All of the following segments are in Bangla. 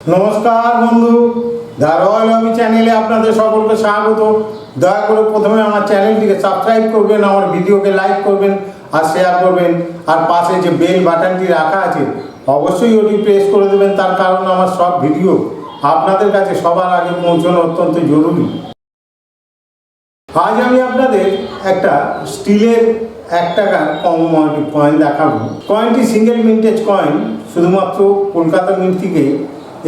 নমস্কার বন্ধু, দ্য রয়্যাল হবি চ্যানেলে আপনাদের সকলকে স্বাগত। দয়া করে প্রথমে আমার চ্যানেলটিকে সাবস্ক্রাইব করবেন, আমার ভিডিওকে লাইক করবেন আর শেয়ার করবেন। আর পাশে যে বেল বাটনটি রাখা আছে, অবশ্যই ওটি প্রেস করে দেবেন, তার কারণ আমার সব ভিডিও আপনাদের কাছে সবার আগে পৌঁছানো অত্যন্ত জরুরি। আজ আমি আপনাদের একটা স্টিলের এক টাকার কমোডিটি কয়েন দেখাবো। কয়েনটি সিঙ্গেল মিন্টেজ কয়েন শুধুমাত্র কলকাতা মিন্ট থেকে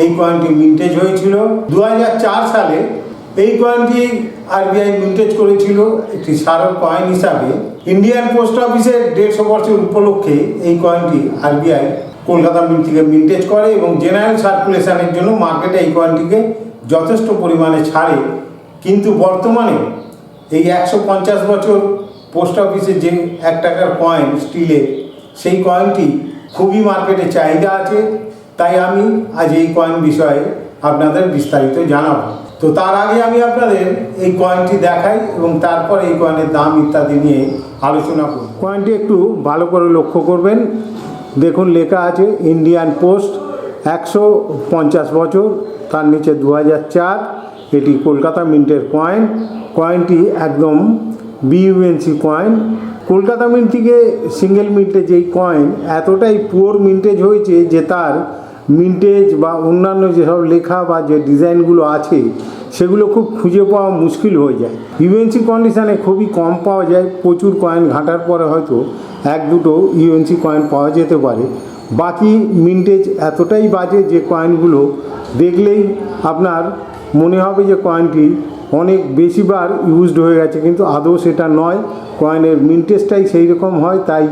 এই কয়েনটি মিন্টেজ হয়েছিল। দু হাজার চার সালে এই কয়েনটি আরবিআই মিন্টেজ করেছিল একটি স্মারক কয়েন হিসাবে। ইন্ডিয়ান পোস্ট অফিসের দেড়শো বছর উপলক্ষে এই কয়েনটি আরবিআই কলকাতা মিন্ট থেকে মিন্টেজ করে এবং জেনারেল সার্কুলেশনের জন্য মার্কেটে এই কয়েনটিকে যথেষ্ট পরিমাণে ছাড়ে। কিন্তু বর্তমানে এই একশো পঞ্চাশ বছর পোস্ট অফিসে যে এক টাকার কয়েন স্টিলের সেই কয়েনটি খুবই মার্কেটে চাহিদা আছে। তাই আমি আজ এই কয়েন বিষয়ে আপনাদের বিস্তারিত জানাব। তো তার আগে আমি আপনাদের এই কয়েনটি দেখাই এবং তারপর এই কয়েনের দাম ইত্যাদি নিয়ে আলোচনা করব। কয়েনটি একটু ভালো করে লক্ষ্য করবেন। দেখুন, লেখা আছে ইন্ডিয়ান পোস্ট একশো পঞ্চাশ বছর, তার নিচে দু চার, এটি কলকাতা মিন্টের কয়েন কয়েনটি একদম বিইউএনসি কয়েন কলকাতা মিন্ট থেকে সিঙ্গেল মিন্টে যেই কয়েন এতটাই পুয়ার মিন্টেজ হয়েছে যে তার মিন্টেজ বা অন্যান্য যেসব লেখা বা যে ডিজাইনগুলো আছে, সেগুলো খুব খুঁজে পাওয়া মুশকিল হয়ে যায়। ইউএনসি কন্ডিশানে খুবই কম পাওয়া যায়, প্রচুর কয়েন ঘাঁটার পরে হয়তো এক দুটো ইউএনসি কয়েন পাওয়া যেতে পারে। বাকি মিন্টেজ এতটাই বাজে যে কয়েনগুলো দেখলেই আপনার মনে হবে যে কয়েনটি অনেক বেশিবার ইউজড হয়ে গেছে, কিন্তু আদৌ সেটা নয়। কয়েনের মিন্টেজটাই সেই রকম হয়, তাই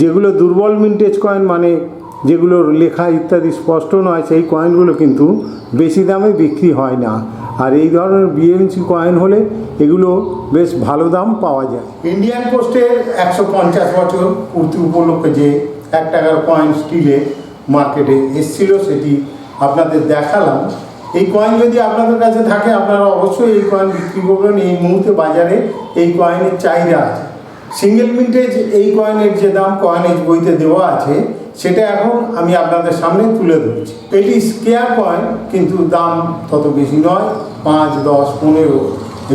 যেগুলো দুর্বল মিন্টেজ কয়েন মানে যেগুলোর লেখা ইত্যাদি স্পষ্ট নয়, সেই কয়েনগুলো কিন্তু বেশি দামে বিক্রি হয় না। আর এই ধরনের বিএমসি কয়েন হলে এগুলো বেশ ভালো দাম পাওয়া যায়। ইন্ডিয়ান পোস্টের একশো পঞ্চাশ বছর পূর্তি উপলক্ষে যে এক টাকার কয়েন স্টিলে মার্কেটে এসছিল সেটি আপনাদের দেখালাম। এই কয়েন যদি আপনাদের কাছে থাকে, আপনারা অবশ্যই এই কয়েন বিক্রি করবেন। এই মুহূর্তে বাজারে এই কয়েনের চাহিদা আছে। সিঙ্গেল মিন্টেজ এই কয়েনের যে দাম কয়েনেজ বইতে দেওয়া আছে সেটা এখন আমি আপনাদের সামনে তুলে ধরছি। এটি স্কেয়ার কয়েন কিন্তু দাম তত বেশি নয়, পাঁচ, দশ, পনেরো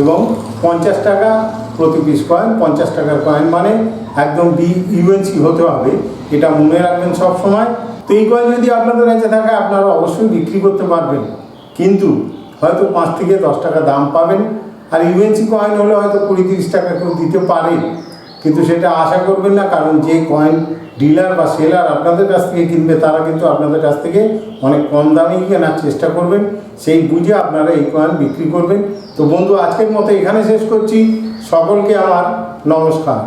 এবং পঞ্চাশ টাকা প্রতি পিস কয়েন পঞ্চাশ টাকার কয়েন মানে একদম বি ইউএনসি হতে হবে, এটা মনে রাখবেন সব সময় তো এই কয়েন যদি আপনাদের কাছে থাকে, আপনারা অবশ্যই বিক্রি করতে পারবেন। কিন্তু হয়তো পাঁচ থেকে দশ টাকা দাম পাবেন। আর ইউএনসি কয়েন হলে হয়তো কুড়ি, তিরিশ টাকা কেউ দিতে পারে। কিন্তু সেটা আশা করবেন না, কারণ যে কয়েন ডিলার বা সেলার আপনাদের কাছ থেকে কিনবে, তারা কিন্তু আপনাদের কাছ থেকে অনেক কম দামেই কেনার চেষ্টা করবেন। সেই বুঝে আপনারা এই কয়েন বিক্রি করবেন। তো বন্ধু, আজকের মতো এখানে শেষ করছি। সকলকে আমার নমস্কার।